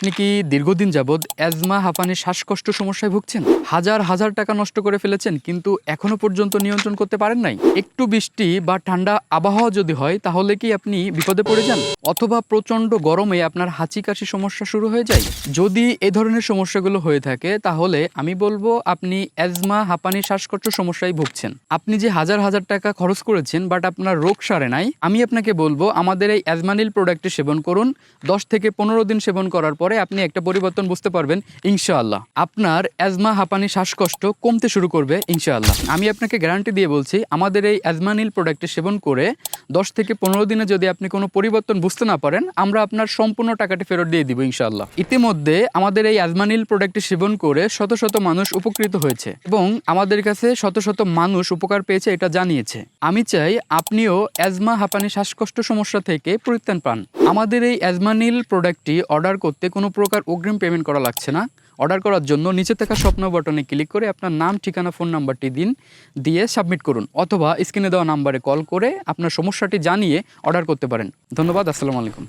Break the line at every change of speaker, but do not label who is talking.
আপনি কি দীর্ঘদিন যাবৎ অ্যাজমা হাঁপানি, শ্বাসকষ্ট সমস্যায় ভুগছেন? হাজার হাজার টাকা নষ্ট করে ফেলেছেন, কিন্তু এখনও পর্যন্ত নিয়ন্ত্রণ করতে পারেন নাই? একটু বৃষ্টি বা ঠান্ডা আবহাওয়া যদি হয়, তাহলে কি আপনি বিপদে পড়ে যান? অথবা প্রচণ্ড গরমে আপনার হাঁচি কাশি সমস্যা শুরু হয়ে যায়? যদি এ ধরনের সমস্যাগুলো হয়ে থাকে, তাহলে আমি বলব আপনি অ্যাজমা হাঁপানি, শ্বাসকষ্ট সমস্যায় ভুগছেন। আপনি যে হাজার হাজার টাকা খরচ করেছেন বাট আপনার রোগ সারে নাই, আমি আপনাকে বলব আমাদের এই অ্যাজমানিল প্রোডাক্টটি সেবন করুন। দশ থেকে পনেরো দিন সেবন করার পরে আপনি একটা পরিবর্তন বুঝতে পারবেন, ইনশাআল্লাহ। আপনার অ্যাজমা হাঁপানি শ্বাসকষ্ট কমতে শুরু করবে, ইনশাআল্লাহ। আমি আপনাকে গ্যারান্টি দিয়ে বলছি, আমাদের এই অ্যাজমানিল প্রোডাক্টটি সেবন করে দশ থেকে পনেরো দিনে যদি আপনি কোনো পরিবর্তন বুঝতে না পারেন, আমরা আপনার সম্পূর্ণ টাকাটি ফেরত দিয়ে দিব, ইনশাআল্লাহ। ইতিমধ্যে আমাদের এই অ্যাজমানিল প্রোডাক্টটি সেবন করে শত শত মানুষ উপকৃত হয়েছে এবং আমাদের কাছে শত শত মানুষ উপকার পেয়েছে এটা জানিয়েছে। আমি চাই আপনিও অ্যাজমা হাঁপানি শ্বাসকষ্ট সমস্যা থেকে পরিত্রাণ পান। আমাদের এই অ্যাজমানিল প্রোডাক্টটি অর্ডার করতে কোনো প্রকার অগ্রিম পেমেন্ট করা লাগছে না। অর্ডার করার জন্য নিচে থাকা স্বপ্ন বাটনে ক্লিক করে আপনার নাম, ঠিকানা ফোন নাম্বারটি দিন, দিয়ে সাবমিট করুন, অথবা স্ক্রিনে দেওয়া নাম্বারে কল করে আপনার সমস্যাটি জানিয়ে অর্ডার করতে পারেন। ধন্যবাদ, আসসালামু আলাইকুম।